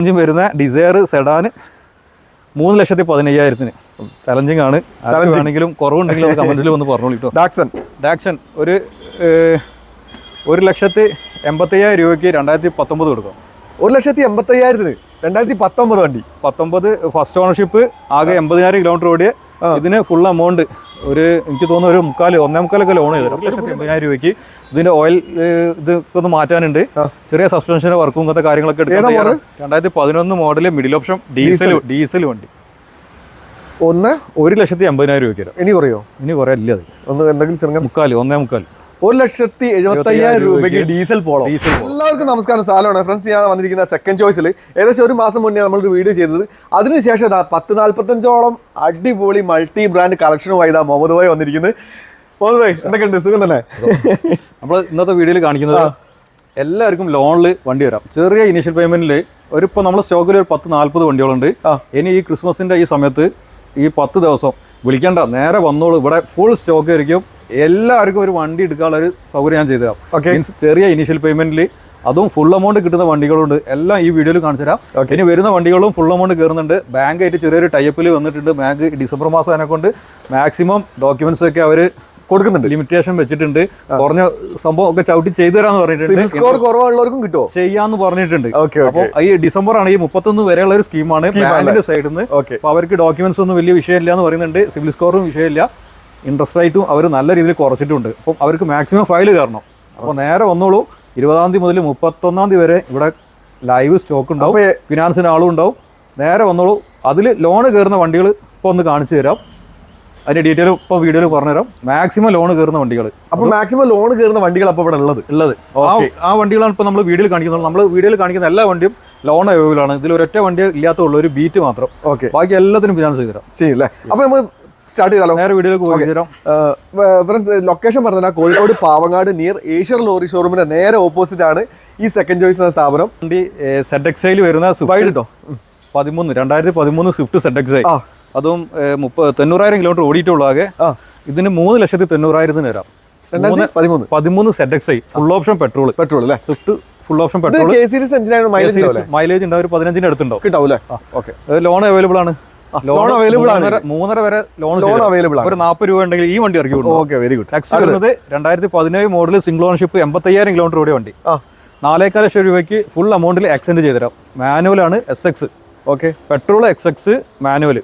Engine വരുന്ന Dzire സെഡാന് മൂന്ന് ലക്ഷത്തി പതിനയ്യായിരത്തിന്. ചലഞ്ചിങ് ആണ് ആണെങ്കിലും കുറവുണ്ടെങ്കിലും കമന്റിൽ വന്ന് പറഞ്ഞോളൂ കേട്ടോ ഡാക്സൺ ഡാക്സൺ ഒരു ഒരു ലക്ഷത്തി എൺപത്തയ്യായിരം രൂപയ്ക്ക് രണ്ടായിരത്തി പത്തൊമ്പത് കൊടുക്കാം. ഒരു ലക്ഷത്തി എൺപത്തയ്യായിരത്തിന് രണ്ടായിരത്തി പത്തൊമ്പത് വണ്ടി. പത്തൊമ്പത് ഫസ്റ്റ് ഓണർഷിപ്പ് ആകെ എൺപതിനായിരം കിലോമീറ്റർ ഓടിയ ഇതിന് ഫുൾ എമൗണ്ട് ഒരു എനിക്ക് തോന്നുന്നു ഒരു മുക്കാൽ ഒന്നേ മുക്കാലൊക്കെ ലോൺ ചെയ്തു ഒരു ലക്ഷത്തി എൺപതിനായിരം രൂപയ്ക്ക്. ഇതിന്റെ ഓയിൽ ഇത് ഒന്ന് മാറ്റാനുണ്ട്. ചെറിയ സസ്പെൻഷന്റെ വർക്കും ഇങ്ങനത്തെ കാര്യങ്ങളൊക്കെ എടുക്കാൻ ഏതാ രണ്ടായിരത്തി പതിനൊന്ന് model middle option diesel diesel വണ്ടി. ഒന്ന്? ഒരു ലക്ഷത്തി എൺപതിനായിരം രൂപയ്ക്ക് ഇനി കുറയോ? ഇനി കുറയല്ല അത്. ഒന്ന് എന്തെങ്കിലും ചെറുങ്ങ മുക്കാൽ ഒന്നേ മുക്കാൽ ഒരു ലക്ഷത്തി എഴുപത്തി അയ്യായിരം രൂപയ്ക്ക് ഡീസൽ പോളോ. ഡീസൽ എല്ലാവർക്കും നമസ്കാരം. സാലമാണ്. ഫ്രണ്ട്സ് ഞാൻ വന്നിരിക്കുന്ന സെക്കൻഡ് ചോയ്സിൽ ഏകദേശം ഒരു മാസം മുന്നേ നമ്മളൊരു വീഡിയോ ചെയ്തത്. അതിനുശേഷം ഇതാ പത്ത് നാല്പത്തഞ്ചോളം അടിപൊളി മൾട്ടി ബ്രാൻഡ് കളക്ഷനുമായി ഇതാ മുഹമ്മദ് ഭായ് വന്നിരിക്കുന്നത് മുഹമ്മദ് ഭായ് എന്തൊക്കെയുണ്ട്? സുഖം തന്നെ? നമ്മൾ ഇന്നത്തെ വീഡിയോയിൽ കാണിക്കുന്നത് എല്ലാവർക്കും ലോണിൽ വണ്ടി വരാം. ചെറിയ ഇനീഷ്യൽ പേയ്മെന്റിൽ ഒരു ഇപ്പോൾ നമ്മൾ സ്റ്റോക്കിൽ ഒരു പത്ത് നാൽപ്പത് വണ്ടികളുണ്ട്. ഇനി ഈ ക്രിസ്മസിന്റെ ഈ സമയത്ത് ഈ പത്ത് ദിവസം വിളിക്കേണ്ട നേരെ വന്നോളൂ. ഇവിടെ ഫുൾ സ്റ്റോക്ക് ആയിരിക്കും. എല്ലാവർക്കും ഒരു വണ്ടി എടുക്കാനുള്ള ഒരു സൗകര്യം ഞാൻ ചെയ്തു തരാം Okay. ചെറിയ ഇനീഷ്യൽ പേയ്മെന്റിൽ അതും ഫുൾ എമൗണ്ട് കിട്ടുന്ന വണ്ടികളുണ്ട്. എല്ലാം ഈ വീഡിയോയിൽ കാണിച്ചു തരാം. ഇനി വരുന്ന വണ്ടികളും ഫുൾ എമൗണ്ട് കയറുന്നുണ്ട്. ബാങ്ക് ആയിട്ട് ചെറിയൊരു ടൈപ്പിൽ വന്നിട്ടുണ്ട്. ബാങ്ക് ഡിസംബർ മാസം അതിനെ കൊണ്ട് മാക്സിമം ഡോക്യുമെന്റ്സ് ഒക്കെ അവർ കൊടുക്കുന്നുണ്ട്. ലിമിറ്റേഷൻ വെച്ചിട്ടുണ്ട്. കുറഞ്ഞ സംഭവം ഒക്കെ ചവിട്ടി ചെയ്തു തരാന്ന് പറഞ്ഞിട്ടുണ്ട്. സ്കോർ കുറവുള്ളവർക്കും കിട്ടുമോ ചെയ്യാന്ന് പറഞ്ഞിട്ടുണ്ട്. അപ്പൊ അപ്പോൾ ഈ ഡിസംബർ ആണ് ഈ മുപ്പത്തൊന്ന് വരെയുള്ള ഒരു സ്കീമാണ് ബാങ്കിന്റെ സൈഡിൽ നിന്ന് അവർക്ക് ഡോക്യുമെന്റ്സ് ഒന്നും വലിയ വിഷയമില്ല എന്ന് പറയുന്നുണ്ട് സിവിൽ സ്കോറും വിഷയമില്ല. ഇൻട്രസ്റ്റ് റേറ്റും അവർ നല്ല രീതിയിൽ കുറച്ചിട്ടുണ്ട്. അപ്പം അവർക്ക് മാക്സിമം ഫയൽ കയറണം. അപ്പോൾ നേരെ വന്നോളൂ. ഇരുപതാം തീയതി മുതൽ മുപ്പത്തൊന്നാം തീയതി വരെ ഇവിടെ ലൈവ് സ്റ്റോക്ക് ഉണ്ടാവും. ഫിനാൻസിന് ആളും ഉണ്ടാവും. നേരെ വന്നോളൂ. അതിൽ ലോൺ കയറുന്ന വണ്ടികൾ ഇപ്പോൾ ഒന്ന് കാണിച്ചു തരാം. അതിന്റെ ഡീറ്റെയിൽ ഇപ്പോൾ വീഡിയോയിൽ പറഞ്ഞുതരാം. മാക്സിമം ലോൺ കയറുന്ന വണ്ടികൾ. അപ്പോൾ മാക്സിമം ലോൺ കയറുന്ന വണ്ടികൾ അപ്പോൾ ഇവിടെ ഉള്ളത്. ഉള്ളത്. ആ ആ വണ്ടികളാണ് ഇപ്പോൾ നമ്മൾ വീഡിയോയിൽ കാണിക്കുന്നത്. നമ്മൾ വീഡിയോയിൽ കാണിക്കുന്ന എല്ലാ വണ്ടിയും ലോൺ അവൈലബിൾ ആണ്. ഇതിൽ ഒരൊറ്റ വണ്ടി ഇല്ലാത്തുള്ളൂ ഒരു ബീറ്റ് മാത്രം. ഓക്കെ ബാക്കി എല്ലാത്തിനും ഫിനാൻസ് ചെയ്തു തരാം. ചെയ്യില്ലേ അപ്പോൾ നമ്മൾ സ്റ്റാർട്ട് ചെയ്താലോ? വേറെ വീഡിയോയിലേക്ക് പോയി ഫ്രണ്ട്സ് ലൊക്കേഷൻ പറഞ്ഞാൽ Kozhikode Pavangad near Asian lorry ഷോറൂമിന്റെ നേരെ ഓപ്പോസിറ്റ് ആണ് ഈ സെക്കൻഡ് ചോയ്സ് എന്ന സ്ഥാപനം. സെഡ് എക്സൈൽ വരുന്ന സുഖമായിട്ടോ സ്വിഫ്റ്റ് കേട്ടോ പതിമൂന്ന് രണ്ടായിരത്തി പതിമൂന്ന് സ്വിഫ്റ്റ് സെഡ് എക്സൈൽ ആ. അതും മുപ്പത് തൊണ്ണൂറായിരം കിലോമീറ്റർ ഓടിയിട്ടുള്ളൂ ആകെ. ഇതിന് മൂന്ന് ലക്ഷത്തി തൊണ്ണൂറായിരത്തിന് രണ്ടായിരത്തി പതിമൂന്ന്. പതിമൂന്ന് Z X I full option petrol petrol അല്ലേ? Swift full option petrol mileage mileage ഉണ്ടാവും ഒരു പതിനഞ്ചിന് അടുത്തുണ്ടോ കിട്ടാവും ലോൺ അവൈലബിൾ ആണ്. Loan അവൈലബിൾ ആണ്. മൂന്നര- വരെ ലോൺ ലോൺ അവൈലബിൾ ആണ്. ഒരു നാൽപ്പത് രൂപ ഉണ്ടെങ്കിൽ ഈ വണ്ടി ഇറക്കി ഓക്കെ വെരി ഗുഡ് ടാക്സ് വരുന്നത് രണ്ടായിരത്തി പതിനേഴ് മോഡൽ സിംഗിൾ ഓൺഷിപ്പ് എൺപത്തയ്യായിരം കിലോമീറ്റർ ഓടിയ വണ്ടി. നാലേക്കാല നാലേക്കാൽ ലക്ഷം രൂപയ്ക്ക് ഫുൾ എമൗണ്ടിൽ എക്സ്റ്റെൻഡ് ചെയ്തുതരാം. മാനുവലാണ് S X okay petrol X X manual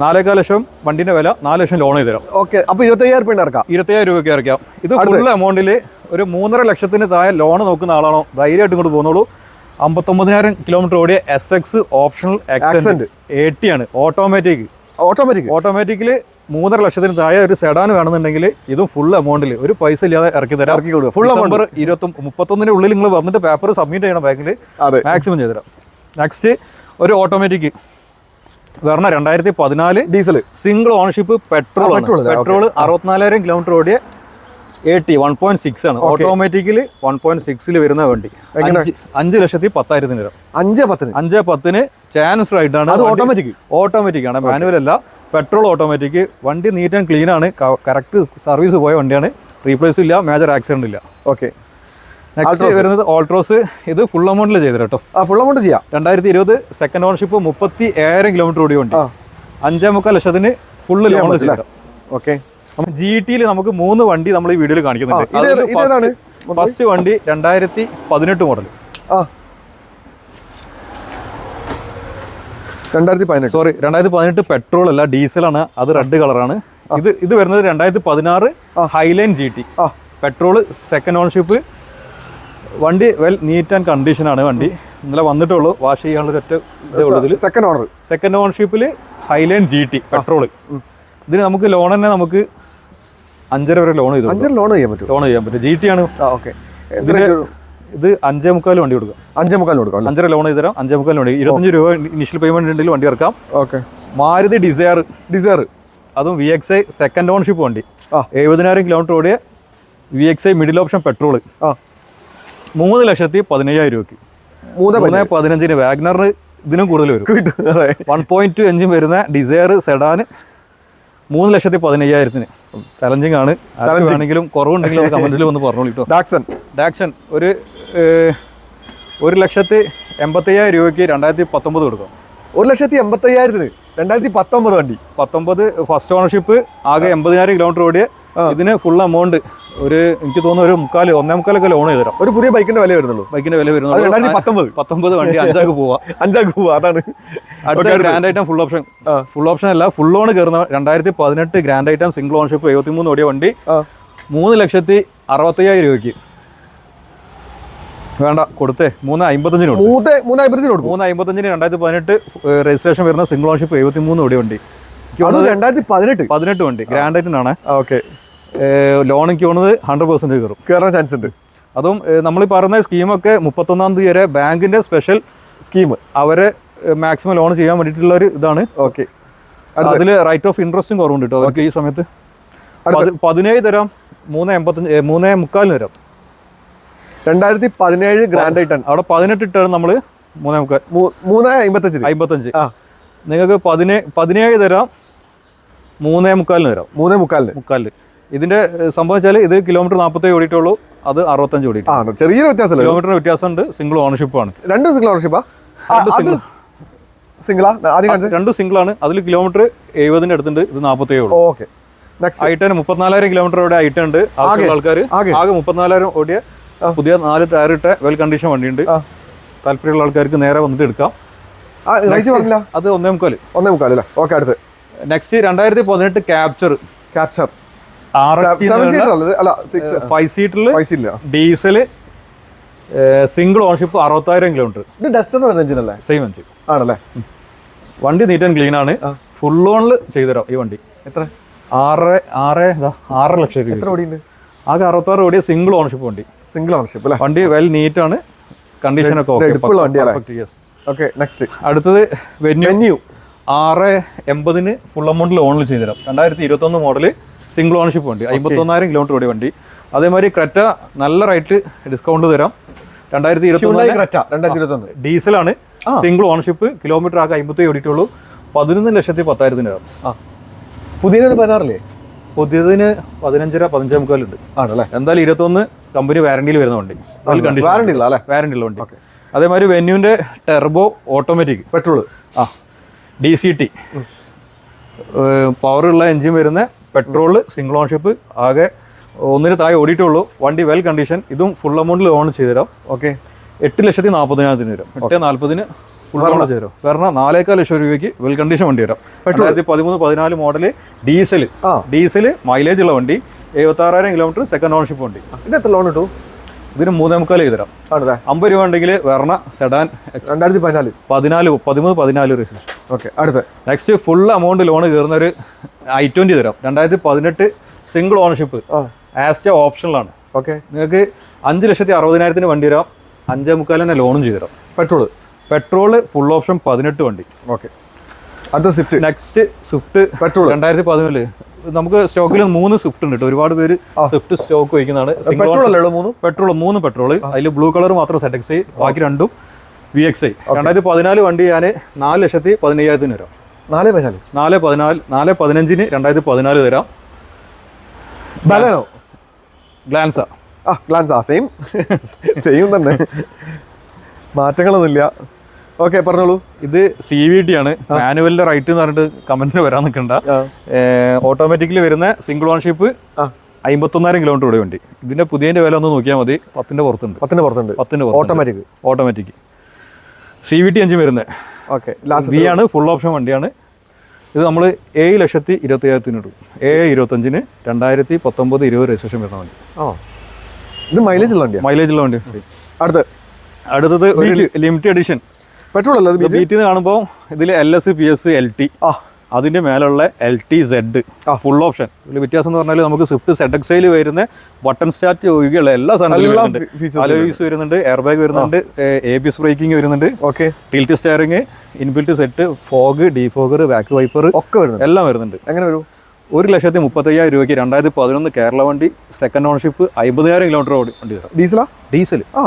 നാലേക്കാൽ lakh വണ്ടിന്റെ വില നാല് ലക്ഷം ലോൺ ചെയ്തുതരാം. ഓക്കെ അപ്പൊ ഇരുപത്തയ്യായിരം രൂപ ഇറക്കാം. ഇരുപത്തയ്യായിരം രൂപയ്ക്ക് ഇറക്കാം. ഇത് ഫുൾ എമൗണ്ടിൽ ഒരു മൂന്നര ലക്ഷത്തിന് താഴെ ലോൺ നോക്കുന്ന ആളാണോ? ധൈര്യമായിട്ട് ഇങ്ങോട്ട് പോകുന്നുള്ളൂ അമ്പത്തൊമ്പതിനായിരം കിലോമീറ്റർ ഓടിയ എസ് എക്സ് ഓപ്ഷണൽ എട്ടി ആണ്. ഓട്ടോമാറ്റിക് ഓട്ടോമാറ്റിക് ഓട്ടോമാറ്റിക്കിൽ മൂന്നര ലക്ഷത്തിന് താഴെ ഒരു സെഡാൻ വേണമെന്നുണ്ടെങ്കിൽ ഇതും ഫുൾ എമൗണ്ടിൽ ഒരു പൈസ ഇല്ലാതെ ഇറക്കി തരാം. ഇറക്കി കൊടുക്കുക ഫുൾ നമ്പർ ഇരുപത്തി മുപ്പത്തൊന്നിന് ഉള്ളിൽ നിങ്ങൾ വന്നിട്ട് പേപ്പർ സബ്മിറ്റ് ചെയ്യണം ബാങ്കിൽ മാക്സിമം ചെയ്തുതരാം നെക്സ്റ്റ് ഒരു ഓട്ടോമാറ്റിക് വരണ രണ്ടായിരത്തി പതിനാല് diesel single ownership petrol? Petrol അറുപത്തിനാലായിരം kilometre ഓടിയ എയ്റ്റി വൺ പോയിന്റ് സിക്സ് ആണ്. ഓട്ടോമാറ്റിക്കലി വൺ പോയിന്റ് സിക്സിൽ വരുന്ന വണ്ടി. അഞ്ച് ലക്ഷത്തി പത്തായിരത്തിന് തരാം അഞ്ച് പത്തിന്? അഞ്ച് പത്തിന് ചാൻസ് റൈഡ് ആണ് അത് ഓട്ടോമാറ്റിക് ഓട്ടോമാറ്റിക് ആണ്. മാനുവൽ അല്ല പെട്രോൾ ഓട്ടോമാറ്റിക് വണ്ടി നീറ്റ് ആൻഡ് ക്ലീൻ ആണ്. കറക്റ്റ് സർവീസ് പോയ വണ്ടിയാണ്. റീപ്ലേസ് ഇല്ല മേജർ ആക്സിഡന്റ് ഇല്ല. ഓക്കെ നെക്സ്റ്റ് വരുന്നത് ഓൾട്രോസ് ഇത് ഫുൾ എമൗണ്ടിൽ ചെയ്തു കേട്ടോ. ഫുൾ എമൗണ്ട് ചെയ്യാം. രണ്ടായിരത്തി ഇരുപത് സെക്കൻഡ് ഓണർഷിപ്പ് മുപ്പത്തി ഏഴായിരം കിലോമീറ്റർ ഓടിയ വണ്ടി. അഞ്ചേ മുക്കാൽ ലക്ഷത്തിന് ഫുള്ള് ലോൺ. ചെയ്തു ഓക്കെ ജി ടിയിൽ നമുക്ക് മൂന്ന് വണ്ടി നമ്മൾ ഈ വീഡിയോയിൽ കാണിക്കുന്നുണ്ട്. ഫസ്റ്റ് വണ്ടി രണ്ടായിരത്തി പതിനെട്ട് മോഡൽ രണ്ടായിരത്തി പതിനെട്ട്. സോറി രണ്ടായിരത്തി പതിനെട്ട് പെട്രോൾ അല്ല ഡീസലാണ് അത് റെഡ് കളറാണ് ഇത് ഇത് വരുന്നത് രണ്ടായിരത്തി പതിനാറ് Highline G T petrol second ownership വണ്ടി വെൽ നീറ്റ് ആൻഡ് കണ്ടീഷൻ ആണ് വണ്ടി. ഇന്നലെ വന്നിട്ടുള്ളൂ വാഷ് ചെയ്യാനുള്ള ഒറ്റ ഇതേ സെക്കൻഡ് ഓണർ സെക്കൻഡ് ഓണർഷിപ്പിൽ ഹൈലൈൻ ജി ടി പെട്രോൾ ഇതിന് നമുക്ക് ലോൺ തന്നെ നമുക്ക് അഞ്ചര വരെ ലോൺ ചെയ്തു അഞ്ചര ലോൺ ചെയ്യാൻ പറ്റും ലോൺ ചെയ്യാൻ പറ്റും. ജി ടി ആണ്. ഓക്കെ ഇത് അഞ്ചേ മുക്കാൽ വണ്ടി കൊടുക്കാം. അഞ്ചേ മുക്കാൽ കൊടുക്കാം അഞ്ചര ലോൺ ചെയ്ത് തരാം അഞ്ചേ മുക്കാൽ വണ്ടി. ഇരുപത്തഞ്ച് രൂപ ഇനിഷ്യൽ പേയ്മെന്റ് ഉണ്ടെങ്കിൽ വണ്ടി ഇറക്കാം. ഓക്കെ മാരുതി ഡിസയർ ഡിസയർ അതും V X I second ownership വണ്ടി. എഴുപതിനായിരം കിലോമീറ്റർ ഓടിയ V X I middle option petrol മൂന്ന് ലക്ഷത്തി പതിനയ്യായിരം രൂപയ്ക്ക്. മൂന്ന് പതിനഞ്ചിന് വാഗ്നറിന് ഇതിനും കൂടുതൽ വരും. വൺ പോയിന്റ് ടു എഞ്ചിൻ വരുന്ന ഡിസയർ സെഡാന് മൂന്ന് ലക്ഷത്തി പതിനയ്യായിരത്തിന്. ചലഞ്ചിങ്. ആണ് ആണെങ്കിലും കുറവുണ്ടെങ്കിലും കമന്റിൽ വന്ന് പറഞ്ഞോളൂ കേട്ടോ ഡാക്സൺ. ഡാക്സൺ ഒരു ഒരു ലക്ഷത്തി എൺപത്തയ്യായിരം രൂപയ്ക്ക് രണ്ടായിരത്തി പത്തൊമ്പത് കൊടുക്കാം. ഒരു ലക്ഷത്തി എൺപത്തയ്യായിരത്തിന് രണ്ടായിരത്തി പത്തൊമ്പത് വണ്ടി. പത്തൊമ്പത് ഫസ്റ്റ് ഓണർഷിപ്പ് ആകെ എൺപതിനായിരം കിലോമീറ്റർ ഓടിയ ഇതിന് ഫുൾ എമൗണ്ട് ഒരു എനിക്ക് തോന്നുന്നു ഒരു മുക്കാൽ ഒന്നേ മുക്കാലൊക്കെ ലോൺ ചെയ്ത് തരാം ഒരു പുതിയ ബൈക്കിന്റെ വില വരുന്നുള്ളൂ. ബൈക്കിന്റെ വില വരുന്നത് രണ്ടായിരത്തി പത്തൊമ്പത്. പത്തൊമ്പത് വണ്ടി അഞ്ചാക്ക് പോവാ. അഞ്ചാക്ക് പോവാ അതാണ്. അടുത്ത grand item full option full option അല്ല ഫുൾ ലോൺ കയറുന്ന രണ്ടായിരത്തി പതിനെട്ട് ഗ്രാൻഡ് ഐറ്റം സിംഗിൾ ഓൺഷിപ്പ് എഴുപത്തി മൂന്ന് ഓടിയ വണ്ടി മൂന്ന് ലക്ഷത്തി അറുപത്തയ്യായിരം രൂപയ്ക്ക്. വേണ്ട കൊടുത്തേ. മൂന്ന് അമ്പത്തഞ്ചിന് മൂന്ന് അമ്പത്തഞ്ചിന് മൂന്ന് അമ്പത്തഞ്ചിന് രണ്ടായിരത്തി പതിനെട്ട് രജിസ്ട്രേഷൻ വരുന്ന സിംഗിൾ ഓൺഷിപ്പ് എഴുപത്തി മൂന്ന് ഓടിയ വണ്ടി പതിനെട്ട്. പതിനെട്ട് വണ്ടി. Grand ഐറ്റനാണ് okay. ലോൺ എനിക്ക് തോന്നുന്നത് ഹൺഡ്രഡ് പെർസെന്റ് കയറും. കയറാൻ ചാൻസ് ഉണ്ട്. അതും നമ്മൾ പറയുന്ന സ്കീമൊക്കെ മുപ്പത്തൊന്നാം തീയതി വരെ ബാങ്കിന്റെ സ്പെഷ്യൽ സ്കീം അവരെ മാക്സിമം ലോൺ ചെയ്യാൻ വേണ്ടിയിട്ടുള്ള ഒരു ഇതാണ്. ഓക്കെ അതിൽ റൈറ്റ് ഓഫ് ഇൻട്രസ്റ്റും കുറവുണ്ട് കേട്ടോ അവർക്ക് ഈ സമയത്ത്. പതി- പതിനേഴ് തരാം മൂന്ന് എൺപത്തഞ്ച് മൂന്ന് മുക്കാലിന് തരാം. രണ്ടായിരത്തി പതിനേഴ് ഗ്രാൻഡ് ആയിട്ടാണ് അവിടെ പതിനെട്ട് ഇട്ടാണ് നമ്മൾ മൂന്നേ മുക്കാൽ. മൂന്ന് അമ്പത്തഞ്ച് അമ്പത്തഞ്ച്. ആ. നിങ്ങൾക്ക് പതിനേഴ് പതിനേഴ് തരാം മൂന്നേ മുക്കാലിന് തരാം. മൂന്നേ മുക്കാലിന്. മുക്കാലിന് ഇതിന്റെ സംഭവം വെച്ചാൽ ഇത് കിലോമീറ്റർ നാൽപ്പത്തേഴ് ഓടിയിട്ടുള്ളൂ. അത് അറുപത്തഞ്ച് ഓടി ആണ്. ചെറിയൊരു വ്യത്യാസമല്ലേ? കിലോമീറ്റർ വ്യത്യാസമുണ്ട്. സിംഗിൾ ഓണർഷിപ്പ് ആണ്. രണ്ട് സിംഗിൾ ഓണർഷിപ്പാ സിംഗിളാ രണ്ടും സിംഗിൾ ആണ്. അതിൽ കിലോമീറ്റർ എഴുപതിന്റെ അടുത്തുണ്ട്. ഇത് നാൽപ്പത്തേഴ് ഉള്ളൂ. ഓക്കെ. മുപ്പത്തിനാലായിരം കിലോമീറ്റർ ഓടിയ ഐറ്റം ഉണ്ട്. ആൾക്കാർ ആകെ. മുപ്പത്തിനാലായിരം ഓടിയ പുതിയ നാല് ടയർ ഇട്ട വെൽ കണ്ടീഷൻ വണ്ടിയുണ്ട്. താല്പര്യമുള്ള ആൾക്കാർക്ക് നേരെ വന്നിട്ട് എടുക്കാം. അത് ഒന്നേ മുക്കാൽ. ഒന്നേ മുക്കാൽ ഓക്കെ അടുത്ത്. നെക്സ്റ്റ് രണ്ടായിരത്തി പതിനെട്ട് ക്യാപ്ചർ ക്യാപ്ചർ ഫൈവ് സീറ്ററിൽ സിംഗിൾ ഓണർഷിപ്പ് അറുപത്തായിരം കിലോമീറ്റർ ഇത് ഡസ്റ്റർ എഞ്ചിൻ അല്ലേ? സെയിം എഞ്ചിൻ ആണല്ലേ? വണ്ടി നീറ്റ് ആൻഡ് ക്ലീൻ ആണ്. ഫുൾ ഓണിൽ ചെയ്തുതരാം ഈ വണ്ടി. എത്ര? ആറ് ആറ് ആറര ലക്ഷം രൂപ. എത്ര ഓടിയുണ്ട്? ആകെ അറുപത്താറ് ഓടിയ സിംഗിൾ ഓണർഷിപ്പ് വണ്ടി. സിംഗിൾ ഓണർഷിപ്പ് അല്ലേ? വണ്ടി വെൽ നീറ്റ് ആണ്. കണ്ടീഷൻ ഒക്കെ? ഓക്കെ നെക്സ്റ്റ് അടുത്തത് വെന്യൂ ആറ് എൺപതിന് ഫുൾ എമൗണ്ടിൽ ലോണിൽ ചെയ്തുതരാം. രണ്ടായിരത്തി ഇരുപത്തൊന്ന് മോഡൽ സിംഗിൾ ഓണർഷിപ്പ് വണ്ടി അമ്പത്തൊന്നായിരം കിലോമീറ്റർ ഓടിയ വണ്ടി. അതേമാതിരി ക്രെറ്റ നല്ല റേറ്റ് ഡിസ്കൗണ്ട് തരാം. രണ്ടായിരത്തി ഇരുപത്തി ക്രെറ്റ രണ്ടായിരത്തി ഇരുപത്തി ഡീസലാണ്. സിംഗിൾ ഓണർഷിപ്പ് കിലോമീറ്റർ ആകെ അമ്പത്തി ഓടിയിട്ടുള്ളൂ. പതിനൊന്ന് ലക്ഷത്തി പത്തായിരത്തിന് ആ. പുതിയതിന് പതിനാറില്ലേ? പുതിയതിന് പതിനഞ്ചര പതിനഞ്ചേ മുക്കാലുണ്ട് ആണല്ലേ? എന്തായാലും ഇരുപത്തൊന്ന് കമ്പനി വാരണ്ടിയിൽ വരുന്ന വണ്ടി. വാരണ്ടി വാറണ്ടി ഉള്ള വാറണ്ടി ഉള്ള വണ്ടി. അതേമാതിരി വെന്യൂന്റെ ടെർബോ ഓട്ടോമാറ്റിക് പെട്രോൾ ആ. ഡി സി ടി പവറുള്ള എൻജിൻ വരുന്ന പെട്രോൾ സിംഗിൾ ഓൺഷിപ്പ് ആകെ ഒന്നിന് താഴെ ഓടിയിട്ടുള്ളൂ വണ്ടി വെൽ കണ്ടീഷൻ ഇതും ഫുൾ എമൗണ്ടിൽ ഓൺ ചെയ്തുതരാം. ഓക്കെ എട്ട് ലക്ഷത്തി നാൽപ്പതിനായിരത്തിന് വരും. എട്ട് നാൽപ്പതിന് ഫുൾ ഓൺ ചെയ്തുതരാം. കാരണം നാലേക്കാൽ ലക്ഷം രൂപയ്ക്ക് വെൽ കണ്ടീഷൻ വണ്ടി വരാം. രണ്ടായിരത്തി പതിമൂന്ന് പതിനാല് മോഡൽ ഡീസൽ. ഡീസൽ മൈലേജ് ഉള്ള വണ്ടി എഴുപത്തി ആറായിരം കിലോമീറ്റർ സെക്കൻഡ് ഓൺഷിപ്പ് വണ്ടി. ഇത് എത്ര ലോൺ കിട്ടു ഇതിന് മൂന്നേ മുക്കാൽ ചെയ്തുതരാം ആണല്ലേ? അമ്പത് രൂപ ഉണ്ടെങ്കിൽ വെർണ സെഡാൻ രണ്ടായിരത്തി പതിനാല്. പതിനാല് പതിമൂന്ന് പതിനാല് രജിസ്ട്രേഷൻ ഓക്കെ അടുത്ത്. നെക്സ്റ്റ് ഫുൾ എമൗണ്ട് ലോൺ കയറുന്ന ഒരു ഐ ട്വന്റി തരാം. രണ്ടായിരത്തി പതിനെട്ട് സിംഗിൾ ഓണർഷിപ്പ് ആസ് എ ഓപ്ഷനിലാണ് ഓക്കെ. നിങ്ങൾക്ക് അഞ്ച് ലക്ഷത്തി അറുപതിനായിരത്തിന് വണ്ടി തരാം. അഞ്ചേ മുക്കാൽ തന്നെ ലോണും ചെയ്തു തരാം. പെട്രോൾ പെട്രോൾ ഫുൾ ഓപ്ഷൻ പതിനെട്ട് വണ്ടി. ഓക്കെ. അടുത്ത സ്വിഫ്റ്റ് നെക്സ്റ്റ് സ്വിഫ്റ്റ് പെട്രോൾ രണ്ടായിരത്തി പതിനാല് നമുക്ക് സ്റ്റോക്കിൽ മൂന്ന് സ്വിഫ്റ്റ് ഉണ്ട് കേട്ടോ. ഒരുപാട് പേര് സ്വിഫ്റ്റ് സ്റ്റോക്ക് വയ്ക്കുന്നതാണ്. പെട്രോളല്ലേ പെട്രോൾ അല്ലേ മൂന്ന്? പെട്രോൾ മൂന്ന് പെട്രോൾ അതിൽ ബ്ലൂ കളർ മാത്രം സെറ്റ് എക്സ് ഐ ബാക്കി രണ്ടും വി എക്സ് ഐ രണ്ടായിരത്തി പതിനാല് വണ്ടി ഞാൻ നാല് ലക്ഷത്തി പതിനയ്യായിരത്തിന് തരാം. നാല് പതിനാല്? നാല് പതിനാല് നാല് പതിനഞ്ചിന് രണ്ടായിരത്തി പതിനാല് തരാം. ബലനോ ഗ്ലാൻസ ആ ഗ്ലാൻസ ആ സെയിം സെയിം തന്നെ. മാറ്റങ്ങളൊന്നുമില്ല. ഓക്കെ പറഞ്ഞോളൂ. ഇത് സി വി ടി ആണ്. മാനുവലിന്റെ റൈറ്റ് എന്ന് പറഞ്ഞിട്ട് കമന്റിന് വരാൻ നിൽക്കണ്ട. ഓട്ടോമാറ്റിക്കലി വരുന്ന സിംഗിൾ ഓൺഷിപ്പ് അമ്പത്തൊന്നായിരം കിലോമീറ്റർ ഓടിയ വണ്ടി. ഇതിന്റെ പുതിയതിന്റെ വില ഒന്ന് നോക്കിയാൽ മതി. പത്തിന്റെ പുറത്തുണ്ട്. പത്തിന്റെ പുറത്തുണ്ട്. പത്തിന്റെ automatic automatic C V T അഞ്ച് വരുന്നത് ഓക്കെ ലാസ്റ്റ് ആണ് ഫുൾ ഓപ്ഷൻ വണ്ടിയാണ്. ഇത് നമ്മൾ ഏഴ് ലക്ഷത്തി ഇരുപത്തി അയ്യായിരത്തിന് ഇടും. ഏഴ് ഇരുപത്തഞ്ചിന് രണ്ടായിരത്തി പത്തൊമ്പത് ഇരുപത് രജിസ്ട്രേഷൻ വരുന്ന വണ്ടി. ആ. ഇത് മൈലേജ് ഉള്ള വണ്ടിയാണ് മൈലേജ് ഉള്ള വണ്ടി. അടുത്ത്. അടുത്തത് ഒരു ലിമിറ്റഡ് എഡിഷൻ പെട്രോൾ അല്ല ബീറ്റിൽ കാണുമ്പോൾ ഇതിൽ L S P S L T ആ. അതിന്റെ മേലുള്ള L T Z full option ഇതിൽ വ്യത്യാസം എന്ന് പറഞ്ഞാൽ നമുക്ക് സ്വിഫ്റ്റ് സെഡ് എക്സൈൽ വരുന്ന ബട്ടൺ സ്റ്റാർട്ട് ഒഴികെയുള്ള എല്ലാ സാധനങ്ങളും അലോയിസ് വരുന്നുണ്ട്. എയർ ബാഗ് വരുന്നുണ്ട്. എ ബി എസ് ബ്രേക്കിംഗ് വരുന്നുണ്ട് okay. Tilt steering inbuilt set fog defogger back wiper ഒക്കെ വരുന്നുണ്ട്. എല്ലാം വരുന്നുണ്ട്. എങ്ങനെ വരും? ഒരു ലക്ഷത്തി മുപ്പത്തയ്യായിരം രൂപയ്ക്ക് രണ്ടായിരത്തി പതിനൊന്ന് കേരള വണ്ടി സെക്കൻഡ് ഓണർഷിപ്പ് അമ്പതിനായിരം കിലോമീറ്റർ വണ്ടി ഡീസലാ ഡീസൽ ആ.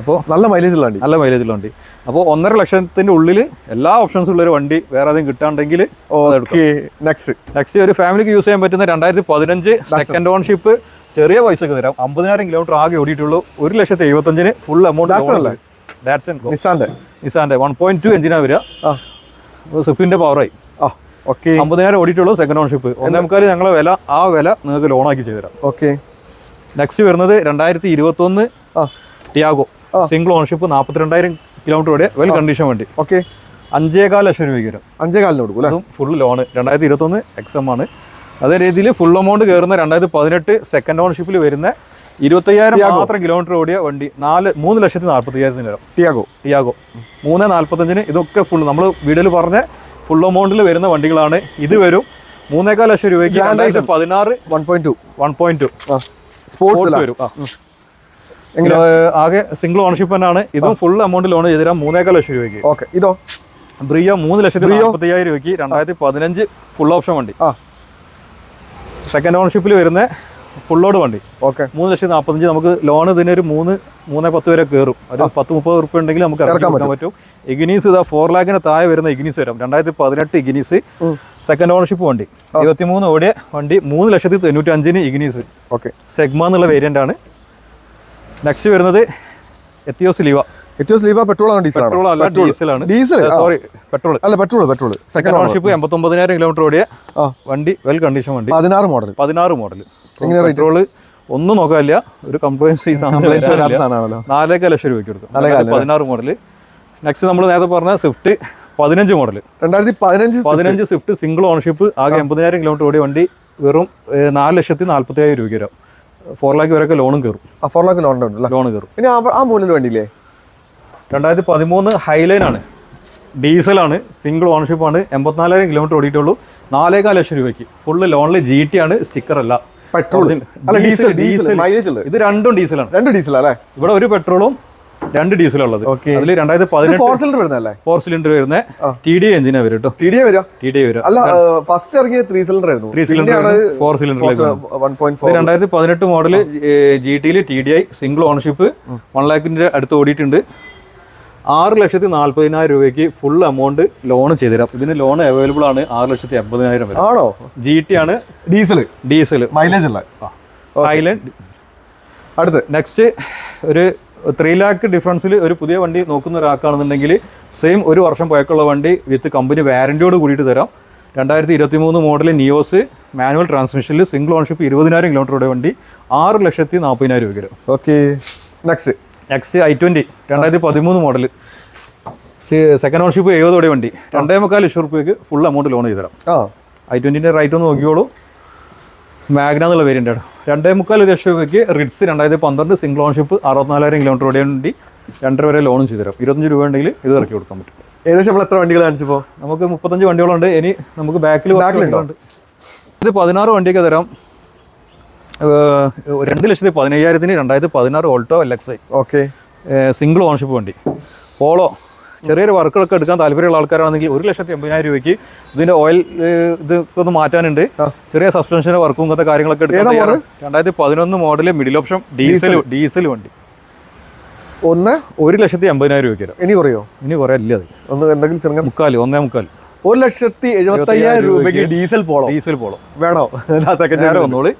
അപ്പോൾ നല്ല മൈലേജ് ഉള്ള വണ്ടി. നല്ല മൈലേജുള്ള വണ്ടി. അപ്പോൾ ഒന്നര ലക്ഷത്തിന്റെ ഉള്ളിൽ എല്ലാ ഓപ്ഷൻസും ഉള്ള ഒരു വണ്ടി വേറെ ഏതെങ്കിലും കിട്ടാണ്ടെങ്കിൽ ഓക്കെ നെക്സ്റ്റ് നെക്സ്റ്റ് ഒരു ഫാമിലിക്ക് യൂസ് ചെയ്യാൻ പറ്റുന്ന രണ്ടായിരത്തി പതിനഞ്ച് സെക്കൻഡ് ഓൺഷിപ്പ് ചെറിയ പൈസക്ക് തരാം. അമ്പതിനായിരം കിലോമീറ്റർ ആകെ ഓടിയിട്ടുള്ളൂ. ഒരു ലക്ഷത്തി എഴുപത്തഞ്ചിന് ഫുൾ എമൗണ്ട്? ഡാറ്റ്സൺ നിസാന്റെ നിസാന്റെ വൺ പോയിന്റ് ടു എഞ്ചിനാണ് വരിക. സ്വിഫ്റ്റിന്റെ പവറായി ഓക്കെ അമ്പതിനായിരം ഓടിയിട്ടുള്ളൂ സെക്കൻഡ് ഓൺഷിപ്പ് ഒന്നേ മുക്കാൽ ഞങ്ങളെ വില ആ വില നിങ്ങൾക്ക് ലോണാക്കി ചെയ്തു തരാം ഓക്കെ നെക്സ്റ്റ് വരുന്നത് രണ്ടായിരത്തി ഇരുപത്തൊന്ന് ടിയാഗോ സിംഗിൾ ഓണർഷിപ്പ് നാൽപ്പത്തിരണ്ടായിരം കിലോമീറ്റർ വരെ വെൽ കണ്ടീഷൻ വണ്ടി. ഓക്കെ. അഞ്ചേകാൽ ലക്ഷം രൂപയ്ക്ക് വരും. അഞ്ചേകാലിന് കൊടുക്കും അതും ഫുൾ ലോൺ രണ്ടായിരത്തി ഇരുപത്തൊന്ന് എക്സം ആണ്. അതേ രീതിയിൽ ഫുൾ എമൗണ്ട് കയറുന്ന രണ്ടായിരത്തി പതിനെട്ട് സെക്കൻഡ് ഓണർഷിപ്പിൽ വരുന്ന ഇരുപത്തയ്യായിരം മാത്രം കിലോമീറ്റർ ഓടിയ വണ്ടി നാല് മൂന്ന് ലക്ഷത്തി നാൽപ്പത്തയ്യായിരത്തിന് വരും. ടിയാഗോ ടിയാഗോ മൂന്ന് നാൽപ്പത്തഞ്ചിന് ഇതൊക്കെ ഫുൾ നമ്മൾ വീഡിയോയിൽ പറഞ്ഞ ഫുൾ എമൗണ്ടിൽ വരുന്ന വണ്ടികളാണ്. ഇത് വരും മൂന്നേകാൽ ലക്ഷം രൂപയ്ക്ക് രണ്ടായിരത്തി പതിനാറ് one point two one point two sports വരും. ആകെ സിംഗിൾ ഓണർഷിപ്പ് തന്നെയാണ്. ഇതും ഫുൾ എമൗണ്ട് ലോൺ ചെയ്തുതരാം മൂന്നേകാൽ ലക്ഷം രൂപയ്ക്ക്. ഓക്കെ ഇതോ? ബ്രിയോ മൂന്ന് ലക്ഷത്തി നാൽപ്പത്തയ്യായിരം രൂപയ്ക്ക് രണ്ടായിരത്തി പതിനഞ്ച് ഫുൾ ഓപ്ഷൻ വണ്ടി. സെക്കൻഡ് ഓണർഷിപ്പിൽ വരുന്ന ഫുൾ ലോഡ് വണ്ടി. ഓക്കെ. മൂന്ന് ലക്ഷത്തി നാൽപ്പത്തഞ്ച് നമുക്ക് ലോൺ ഇതിനൊരു മൂന്ന് മൂന്ന് പത്ത് വരെ കയറും ഒരു പത്ത് മുപ്പത് ഉറുപ്പ് ഉണ്ടെങ്കിൽ നമുക്ക് ഇറക്കാൻ പറ്റും. ഇഗ്നീസ് ഇതാ ഫോർ ലാഖിന് താഴെ വരുന്ന ഇഗ്നീസ് വരാം. രണ്ടായിരത്തി പതിനെട്ട് ഇഗ്നീസ് സെക്കൻഡ് ഓണർഷിപ്പ് വണ്ടി. ഇരുപത്തിമൂന്ന് ഓടിയ വണ്ടി മൂന്ന് ലക്ഷത്തി തൊണ്ണൂറ്റി അഞ്ചിന് ഇഗ്നീസ് ഓക്കെ. സെഗ്മ എന്നുള്ള വേരിയന്റ് ആണ്. നെക്സ്റ്റ് വരുന്നത് Etios Liva Etios Liva petrol ആണ് ഡീസൽ പെട്രോൾ അല്ല ഡീസലാണ് ഡീസൽ സോറി പെട്രോൾ അല്ല പെട്രോൾ പെട്രോൾ സെക്കൻഡ് ഓണർഷിപ്പ് എൺപത്തൊമ്പതിനായിരം കിലോമീറ്റർ ഓടിയ വണ്ടി വെൽ കണ്ടീഷൻ വണ്ടി. പതിനാറ് മോഡൽ പതിനാറ് മോഡൽ പെട്രോൾ ഒന്നും നോക്കാനില്ല. ഒരു കംപ്ലൈൻസ് നാലേകാൽ ലക്ഷം രൂപയ്ക്ക് കൊടുക്കും പതിനാറ് മോഡൽ നെക്സ്റ്റ് നമ്മൾ നേരത്തെ പറഞ്ഞ സ്വിഫ്റ്റ് പതിനഞ്ച് മോഡൽ രണ്ടായിരത്തി പതിനഞ്ച് പതിനഞ്ച് സ്വിഫ്റ്റ് സിംഗിൾ ഓണർഷിപ്പ് ആകെ എൺപതിനായിരം കിലോമീറ്റർ ഓടിയ വണ്ടി വെറും നാല് ലക്ഷത്തി നാല്പത്തി അയ്യായിരം രൂപയ്ക്ക് വരാം. ഫോർ ലാക്ക് വരെയൊക്കെ ലോണും കയറും ആ ഫോർ ലാക്ക് ലോൺ ലോൺ കയറും പിന്നെ ആ- മോഡൽ വണ്ടിയില്ലേ? രണ്ടായിരത്തി പതിമൂന്ന് ഹൈലൈൻ ആണ്. ഡീസലാണ് സിംഗിൾ ഓണർഷിപ്പ് ആണ്. എൺപത്തിനാലായിരം കിലോമീറ്റർ ഓടിയിട്ടുള്ളൂ. നാലേകാൽ ലക്ഷം രൂപയ്ക്ക്. ഫുള്ള് ലോണിൽ ജി ടി ആണ് സ്റ്റിക്കർ അല്ല. പെട്രോൾ ഡീസൽ ഡീസൽ ഇത് രണ്ടും ഡീസലാണ് രണ്ടും ഡീസൽ അല്ലേ ഇവിടെ ഒരു പെട്രോളും രണ്ട് ഡീസൽ ഉള്ളത് അതിൽ അതിൽ രണ്ടായിരത്തി പതിനെട്ട് ഫോർ സിലിണ്ടർ വരുന്നല്ലേ ഫോർ സിലിണ്ടർ വരുന്ന. ടി ഡി എഞ്ചിനാ വരും കേട്ടോ T D A T D വരും. അല്ല ഫസ്റ്റ് ഇറങ്ങിയ ത്രീ സിലിണ്ടർ ആയിരുന്നു. ത്രീ സിലിണ്ടർ ഫോർ സിലിണ്ടർ രണ്ടായിരത്തി പതിനെട്ട് മോഡൽ ജി ടിയിൽ T D I single ownership one ലാഖിന്റെ അടുത്ത് ഓടിയിട്ടുണ്ട്. ആറ് ലക്ഷത്തി നാല്പതിനായിരം രൂപയ്ക്ക് ഫുൾ എമൗണ്ട് ലോൺ ചെയ്തുതരാം. ഇതിന് ലോൺ അവൈലബിൾ ആണ് ആറ് ലക്ഷത്തി എൺപതിനായിരം വരെ. ആണോ? ജി ടി ആണ് ഡീസൽ ഡീസൽ മൈലേജ് ഹൈലൻഡ് അടുത്ത്. നെക്സ്റ്റ് ഒരു ത്രീ ലാക്ക് ഡിഫറൻസിൽ ഒരു പുതിയ വണ്ടി നോക്കുന്ന ഒരാൾക്കാണെന്നുണ്ടെങ്കിൽ സെയിം ഒരു വർഷം പഴക്കമുള്ള വണ്ടി വിത്ത് കമ്പനി വാരന്റിയോട് കൂടിയിട്ട് തരാം. രണ്ടായിരത്തി ഇരുപത്തി മൂന്ന് മോഡൽ നിയോസ് മാനുവൽ ട്രാൻസ്മിഷനിൽ സിംഗിൾ ഓൺഷിപ്പ് ഇരുപതിനായിരം കിലോമീറ്ററുടെ വണ്ടി ആറ് ലക്ഷത്തി നാൽപ്പതിനായിരം രൂപ വരും. Okay next next I twenty രണ്ടായിരത്തി പതിമൂന്ന് മോഡൽ സെക്കൻഡ് ഓൺഷിപ്പ് എഴുപതോടെ വണ്ടി. രണ്ടേ മുക്കാൽ ലക്ഷം റുപ്യക്ക് ഫുൾ എമൗണ്ട് ലോൺ ചെയ്തു തരാം. ആ. ഐ ട്വന്റിന്റെ റൈറ്റ് ഒന്ന് നോക്കിയോളൂ മാഗ്ന എന്നുള്ള വേരിയന്റ് ആണ്. രണ്ടേ മുക്കാൽ ലക്ഷം രൂപയ്ക്ക് റിഡ്സ് രണ്ടായിരത്തി പന്ത്രണ്ട് സിംഗിൾ ഓൺഷിപ്പ് അറുപത്തിനാലായിരം കിലോമീറ്റർ ഓടിയ വണ്ടി രണ്ടര വരെ ലോണും ചെയ്തു തരാം ഇരുപത്തഞ്ച് രൂപ ഉണ്ടെങ്കിൽ ഇത് ഇറക്കി കൊടുക്കാൻ പറ്റും. ഏകദേശം നമ്മൾ എത്ര വണ്ടികൾ കാണിച്ചപ്പോ നമുക്ക് മുപ്പത്തഞ്ച് വണ്ടികളുണ്ട്. ഇനി നമുക്ക് ബാക്കിൽ ബാക്കിലുണ്ട് ഇത് പതിനാറ് വണ്ടിയൊക്കെ തരാം. രണ്ട് ലക്ഷത്തി പതിനയ്യായിരത്തിന് രണ്ടായിരത്തി പതിനാറ് Alto L X I okay single ownership വണ്ടി. പോളോ ചെറിയൊരു വർക്കുകളൊക്കെ എടുക്കാൻ താല്പര്യമുള്ള ആൾക്കാരാണെങ്കിൽ ഒരു ലക്ഷത്തി എൺപതിനായിരം രൂപയ്ക്ക് ഇതിന്റെ ഓയിൽ ഇത് ഒന്ന് മാറ്റാനുണ്ട്. ചെറിയ സസ്പെൻഷന്റെ വർക്കും ഇങ്ങനത്തെ കാര്യങ്ങളൊക്കെ എടുക്കാൻ. രണ്ടായിരത്തി പതിനൊന്ന് model middle option diesel diesel വണ്ടി. ഒന്ന്? ഒരു ലക്ഷത്തി എൺപതിനായിരം രൂപയ്ക്ക് ഇനി കുറയോ? ഇനി കുറേ ഇല്ല അത്. ഒന്ന് എന്തെങ്കിലും ചെറുങ്ങനെ മുക്കാൽ ഒന്നേ മുക്കാൽ ഒരു ലക്ഷത്തി എഴുപത്തി അയ്യായിരം രൂപയ്ക്ക് ഡീസൽ പോളോ? Diesel Polo. വേണോ? സെക്കൻഡ് ഹാൻഡ് വന്നോളൂ.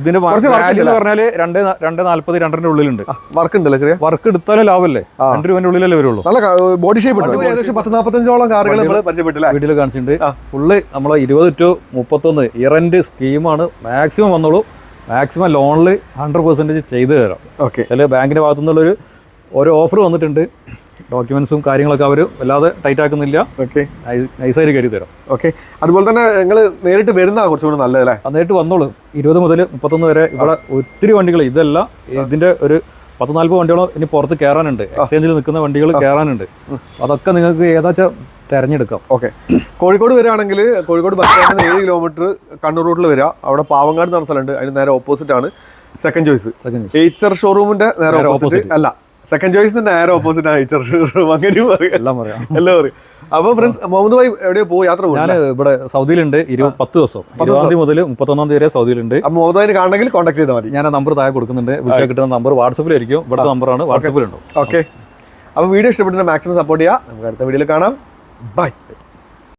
ഇതിന്റെ വാല്യൂ എന്ന് പറഞ്ഞാൽ രണ്ട് രണ്ട് നാല്പത് രണ്ടരന്റെ ഉള്ളിലുണ്ട്. വർക്ക് ഉണ്ടല്ലേ ചെറിയ? വർക്ക് എടുത്താലും ലാഭമല്ലേ രണ്ട് രൂപന്റെ ഉള്ളിലല്ലേ വരുള്ളൂ. നല്ല ബോഡി ഷേപ്പ് ഉണ്ട്? ഏകദേശം പത്ത് നാൽപ്പത്തഞ്ചോളം കാറുകൾ നമ്മൾ പരിചയപ്പെട്ടില്ല? വീട്ടിൽ കാണിച്ചിട്ടുണ്ട്. ഫുള്ള് നമ്മളെ ഇരുപത് ടു മുപ്പത്തൊന്ന് ഇറന്റ് സ്കീമാണ് മാക്സിമം വന്നോളൂ. മാക്സിമം ലോണിൽ ഹൺഡ്രഡ് പെർസെന്റേജ് ചെയ്തു തരാം. ഓക്കെ ചില ബാങ്കിന്റെ ഭാഗത്തു നിന്നുള്ളൊരു ഒരു ഓഫർ വന്നിട്ടുണ്ട്. ഡോക്യുമെന്റ്സും കാര്യങ്ങളൊക്കെ അവർ വല്ലാതെ ടൈറ്റ് ആക്കുന്നില്ല. ഓക്കെ നൈസായിട്ട് കരുതി തരാം. ഓക്കെ അതുപോലെ തന്നെ ഞങ്ങൾ നേരിട്ട് വരുന്ന കുറച്ചുകൂടി നല്ലതല്ലേ നേരിട്ട് വന്നോളൂ. ഇരുപത് മുതൽ മുപ്പത്തൊന്ന് വരെ ഇവിടെ ഒത്തിരി വണ്ടികൾ ഇതല്ല ഇതിന്റെ ഒരു പത്ത് നാല്പത് വണ്ടികളോ ഇനി പുറത്ത് കയറാനുണ്ട് എക്സ്ചേഞ്ചിൽ നിൽക്കുന്ന വണ്ടികൾ കയറാനുണ്ട് അതൊക്കെ നിങ്ങൾക്ക് ഏതാച്ചാ തിരഞ്ഞെടുക്കാം. ഓക്കെ കോഴിക്കോട് വരികയാണെങ്കിൽ കോഴിക്കോട് ബസ് സ്റ്റാൻഡിൽ ഏഴ് കിലോമീറ്റർ കണ്ണൂർ റോഡിൽ വരിക. അവിടെ പാവങ്ങാട് എന്ന സ്ഥലമുണ്ട്. അതിന് നേരെ ഓപ്പോസിറ്റ് ആണ് സെക്കൻഡ് ചോയ്സ് സെക്കൻഡ് എയ്ച്ചർ ഷോറൂമിന്റെ നേരെ ഓപ്പോസിറ്റ് അല്ല. സെക്കൻഡ് ചോയ്സിന്റെ നേരെ ഓപ്പോസിറ്റ് ആണ് ടീച്ചർ ഷുറൂം അങ്ങനെയും പറയാം. എല്ലാം പറയാം. എല്ലാം പറയും. അപ്പൊ ഫ്രണ്ട്സ് മുഹമ്മദ് ഭായി എവിടെയോ പോകും യാത്ര പോകും ഞാൻ ഇവിടെ സൗദിയിലുണ്ട്. ഇരുപത് പത്ത് ദിവസം. പത്താം തീയതി മുതൽ മുപ്പത്തൊന്നാം തീയതി വരെ സൗദിയിലുണ്ട്. മുഹമ്മദ് ഭായി കാണണമെങ്കിൽ കോൺടാക്ട് ചെയ്താൽ മതി. ഞാൻ നമ്പർ താഴെ കൊടുക്കുന്നുണ്ട്. വിളിച്ചാൽ കിട്ടുന്ന നമ്പർ വാട്സപ്പിലായിരിക്കും. ഇവിടുത്തെ നമ്പറാണ് വാട്സപ്പിലുണ്ടോ. ഓക്കെ. അപ്പൊ വീഡിയോ ഇഷ്ടപ്പെട്ടിട്ട് മാക്സിമം സപ്പോർട്ട് ചെയ്യുക നമുക്ക് അടുത്ത വീഡിയോയിൽ കാണാം. ബൈ